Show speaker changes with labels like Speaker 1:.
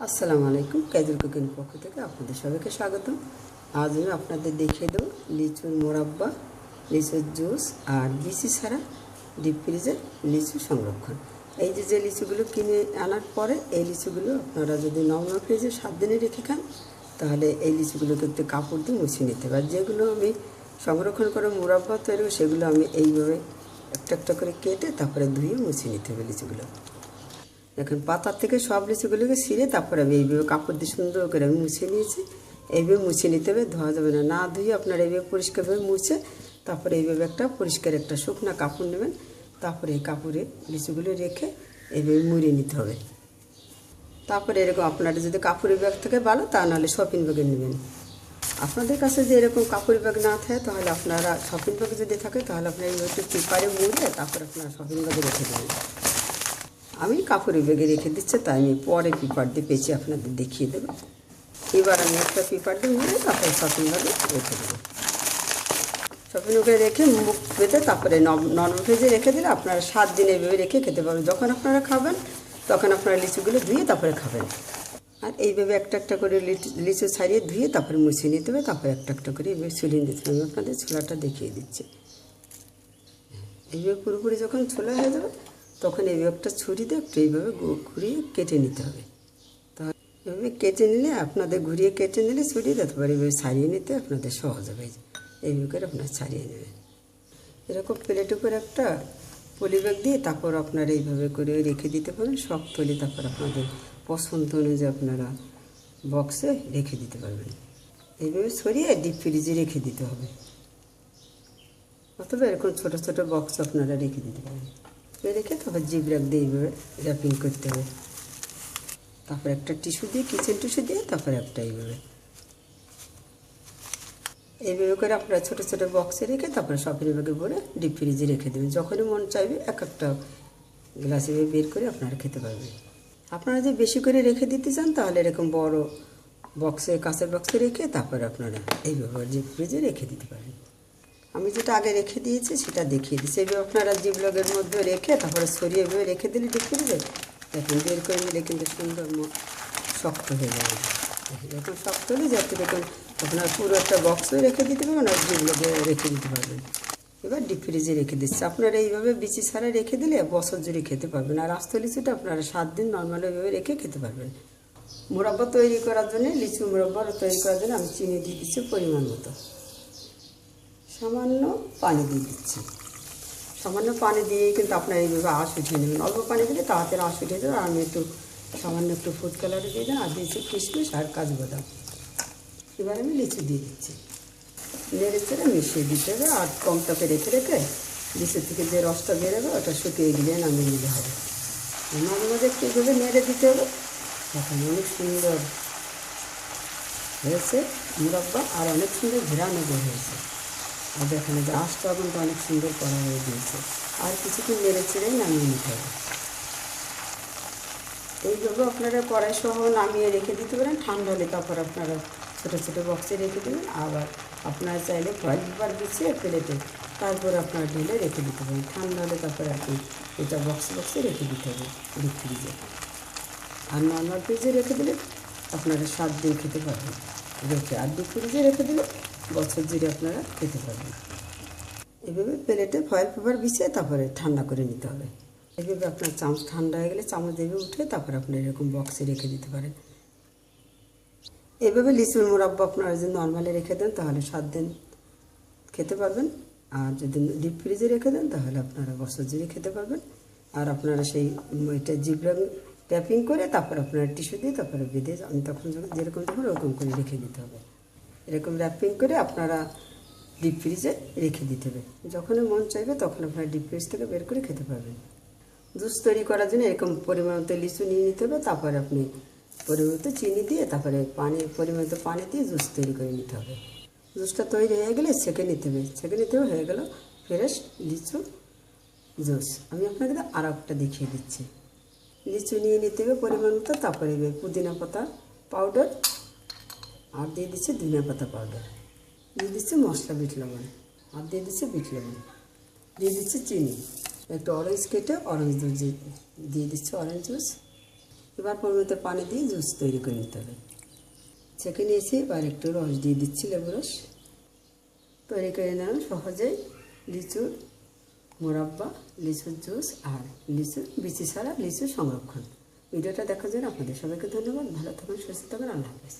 Speaker 1: আসসালামু আলাইকুম casual cooking পক্ষ থেকে আপনাদের সবাইকে স্বাগত আজ আমি আপনাদের দেখিয়ে দেবো লিচুর মোরাব্বা, লিচুর জুস আর বিসি ছাড়া ডিপ ফ্রিজের লিচু সংরক্ষণ। এই যে যে লিচুগুলো কিনে আনার পরে এই লিচুগুলো আপনারা যদি নর্মাল ফ্রিজে সাত দিনে রেখে খান, তাহলে এই লিচুগুলোকে একটু কাপড় দিয়ে মুছে নিতে আর যেগুলো আমি সংরক্ষণ করে মোরাব্বা তৈরি সেগুলো আমি এইভাবে একটা একটা করে কেটে তারপরে ধুয়ে মুছে নিতে হবে লিচুগুলো। এখন পাতার থেকে সব লিচুগুলোকে ছিঁড়ে তারপরে আমি এইভাবে কাপড় দিয়ে সুন্দর করে আমি মুছে নিয়েছি। এইভাবে মুছে নিতে হবে, ধোয়া যাবে না। না ধুয়ে আপনার এইভাবে পরিষ্কারভাবে মুছে তারপরে এইভাবে একটা পরিষ্কার একটা শুকনো কাপড় নেবেন। তারপরে এই কাপড়ে লিচুগুলো রেখে এইভাবে মুড়িয়ে নিতে হবে। তারপরে এরকম আপনারা যদি কাপড়ের ব্যাগ থেকে ভালো, তা নাহলে শপিং ব্যাগে নেবেন। আপনাদের কাছে যে এরকম কাপড় ব্যাগ না থাকে, তাহলে আপনারা শপিং ব্যাগে যদি থাকে, তাহলে আপনারা এইভাবে পেপারে মুড়ে তারপরে আপনারা শপিং ব্যাগে রেখে দেবেন। আমি কাপড়ের বেগে রেখে দিচ্ছি, তাই আমি পরে পেপার দিয়ে পেঁচে আপনাদের দেখিয়ে দেবো। এবার আমি একটা পেপার দিয়ে মুড়ে তারপরে শপিং রেখে দেবো। শপিং ব্যাগে রেখে মুখ পেতে তারপরে নরম ভেজে রেখে দিলে আপনারা সাত দিন এইভাবে রেখে খেতে পারবেন। যখন আপনারা খাবেন, তখন আপনারা লিচুগুলো ধুয়ে তারপরে খাবেন। আর এইভাবে একটা একটা করে লিচু ছাড়িয়ে ধুয়ে তারপরে মুছিয়ে নিতে হবে, তারপরে একটা একটা করে এইভাবে ছুলিয়ে নিতে হবে আপনাদের ছোলাটা দেখিয়ে দিচ্ছি। এইভাবে পুরোপুরি যখন ছোলা হয়ে যাবে তখন এই একটা ছুরি দিয়ে, একটু এইভাবে ঘুরিয়ে কেটে নিতে হবে। তা এইভাবে কেটে নিলে আপনাদের ঘুরিয়ে কেটে নিলে ছুরি দিতে পারে এইভাবে ছাড়িয়ে নিতে আপনাদের সহজ হবে। এইভাবে করে আপনারা ছাড়িয়ে নেবেন। এরকম প্লেট উপর একটা পলি ব্যাগ দিয়ে তারপর আপনারা এইভাবে করে রেখে দিতে পারেন সব তলি তারপর আপনাদের পছন্দ অনুযায়ী আপনারা বক্সে রেখে দিতে পারবেন। এইভাবে সরিয়ে ডিপ ফ্রিজে রেখে দিতে হবে। অথবা এরকম ছোটো ছোটো বক্স আপনারা রেখে দিতে পারেন। রেখে তারপর জিপ রাখ দিয়ে এইভাবে র্যাপিং করতে হবে। তারপর একটা টিস্যু দিয়ে কিচেন টিস্যু দিয়ে, তারপর একটা এইভাবে। এইভাবে করে আপনারা ছোটো ছোটো বক্সে রেখে তারপরে শপিং ব্যাগে ভরে ডিপ ফ্রিজে রেখে দেবেন। যখনই মন চাইবে এক একটা গ্লাসে বের করে আপনারা খেতে পারবেন। আপনারা যে বেশি করে রেখে দিতে চান, তাহলে এরকম বড় বক্সে কাঁচের বক্সে রেখে তারপরে আপনারা এইভাবে ডিপ ফ্রিজে রেখে দিতে পারেন আমি যেটা আগে রেখে দিয়েছি, সেটা দেখিয়ে দিচ্ছি। এইভাবে আপনারা জিবলগের মধ্যে রেখে, তারপরে সরিয়ে এভাবে রেখে দিলে ডিপ ফ্রিজে দেখুন, বের করে নিলে কিন্তু সুন্দর শক্ত হয়ে যাবে। যখন শক্ত হলে যাতে দেখুন আপনার পুরো একটা বক্সও রেখে দিতে পারবেন আর জিবলগে রেখে দিতে পারবেন। এবার ডিপ ফ্রিজে রেখে দিচ্ছি। আপনারা এইভাবে বিচি ছাড়া রেখে দিলে বছর জুড়ে খেতে পারবেন। আর আস্ত লিচুটা আপনারা সাত দিন নর্মাল এইভাবে রেখে খেতে পারবেন। মোরাব্বা তৈরি করার জন্য, লিচু মোরাব্বা তৈরি করার জন্য আমি চিনি দিয়ে দিচ্ছি পরিমাণ মতো। সামান্য পানি দিয়ে দিচ্ছি। সামান্য পানি দিয়ে কিন্তু আপনার এইভাবে আঁশ উঠিয়ে নেবেন। অল্প পানি দিলে তাড়াতাড়ি আঁশ উঠে যাবে আর আমি একটু সামান্য একটু ফুড কালারে দিয়ে দেন। আর দিয়েছি কিশমিশ আর কাজু বাদাম। এবার আমি লিচু দিয়ে দিচ্ছি। নেড়ে চেড়ে মিশিয়ে দিতে হবে। আর কম রেখে রেখে লিচুর থেকে যে রসটা বেরোবে, ওটা শুকিয়ে গেলে নামিয়ে নিতে হবে। মাঝে মাঝে একটু এভাবে নেড়ে দিতে হবে। এখন অনেক সুন্দর হয়েছে, মুরব্বা। আর অনেক সুন্দর ঘেরানো হয়েছে। আর দেখেন যে আঁশটা কিন্তু অনেক সুন্দর করা হয়ে গিয়েছে। আর কিছু কিছুক্ষণ নেড়ে চেড়েই নামিয়ে নিতে হবে? এইভাবে আপনারা কড়াই সহ নামিয়ে রেখে দিতে পারেন। ঠান্ডা হলে তারপর আপনারা ছোটো ছোটো বক্সে রেখে দেবেন। আবার আপনারা চাইলে ফয়েল পেপার বিছিয়ে প্লেটে তারপর আপনারা ঢেলে রেখে দিতে পারেন। ঠান্ডা হলে তারপরে আপনি এটা বক্সে বক্সে রেখে দিতে হবে। ডিপ ফ্রিজে আর নর্মাল ফ্রিজে রেখে দিলে আপনারা সাত দিন খেতে পারবেন। রেখে আর ডিপ ফ্রিজে রেখে দিলে বছর জুড়ে আপনারা খেতে পারবেন। এভাবে প্লেটে ফয়েল পেপার বিছিয়ে তারপরে ঠান্ডা করে নিতে হবে। এভাবে আপনার চামচ ঠান্ডা হয়ে গেলে চামচ দেবে উঠে তারপরে আপনি এরকম বক্সে রেখে দিতে পারেন। এভাবে লিচুর মোরাব্বা আপনারা যদি নর্মালি রেখে দেন তাহলে সাত দিন খেতে পারবেন। আর যদি ডিপ ফ্রিজে রেখে দেন তাহলে আপনারা বছর জুড়ে খেতে পারবেন। আর আপনারা সেই এটা জিবরাং ট্যাপিং করে তারপর আপনারা টিস্যু দিয়ে তারপরে বেঁধে আমি তখন যখন যেরকম তখন ওরকম করে রেখে দিতে হবে। এরকম র্যাপিং করে আপনারা ডিপ ফ্রিজে রেখে দিতে হবে। যখনই মন চাইবে তখন আপনারা ডিপ ফ্রিজ থেকে বের করে খেতে পারবেন। জুস তৈরি করার জন্য এরকম পরিমাণ মতো লিচু নিয়ে নিতে হবে, তারপরে আপনি পরিমাণ মতো চিনি দিয়ে তারপরে পানি, পরিমাণ মতো পানি দিয়ে জুস তৈরি করে নিতে হবে। জুসটা তৈরি হয়ে গেলে ছেঁকে নিতে হবে। ছেঁকে নিতে হয়ে গেল ফ্রেশ লিচু জুস। আমি আপনাকে আর একটা দেখিয়ে দিচ্ছি। লিচু নিয়ে নিতে হবে পরিমাণ মতো, তারপরে পুদিনা পাতা পাউডার আর দিয়ে দিচ্ছি ধনিয়া পাতা পাউডার দিয়ে দিচ্ছি মশলা বিট লবণ। আর দিয়ে দিচ্ছি বিট লবণ। দিয়ে দিচ্ছি চিনি। একটু অরেঞ্জ কেটে অরেঞ্জ জুস দিয়ে দিচ্ছি অরেঞ্জ জুস এবার পরিমিত পানি দিয়ে জুস তৈরি করে নিতে হবে। ছেঁকে নিয়েছি, এবার একটু রস দিয়ে দিচ্ছি লেবু রস। তৈরি করে নিলাম সহজেই লিচুর মোরাব্বা, লিচুর জুস আর লিচুর বিচি ছাড়া লিচুর সংরক্ষণ। ভিডিওটা দেখার জন্য আপনাদের সবাইকে ধন্যবাদ। ভালো থাকুন, সুস্থ থাকুন, আল্লাহ হাফেজ।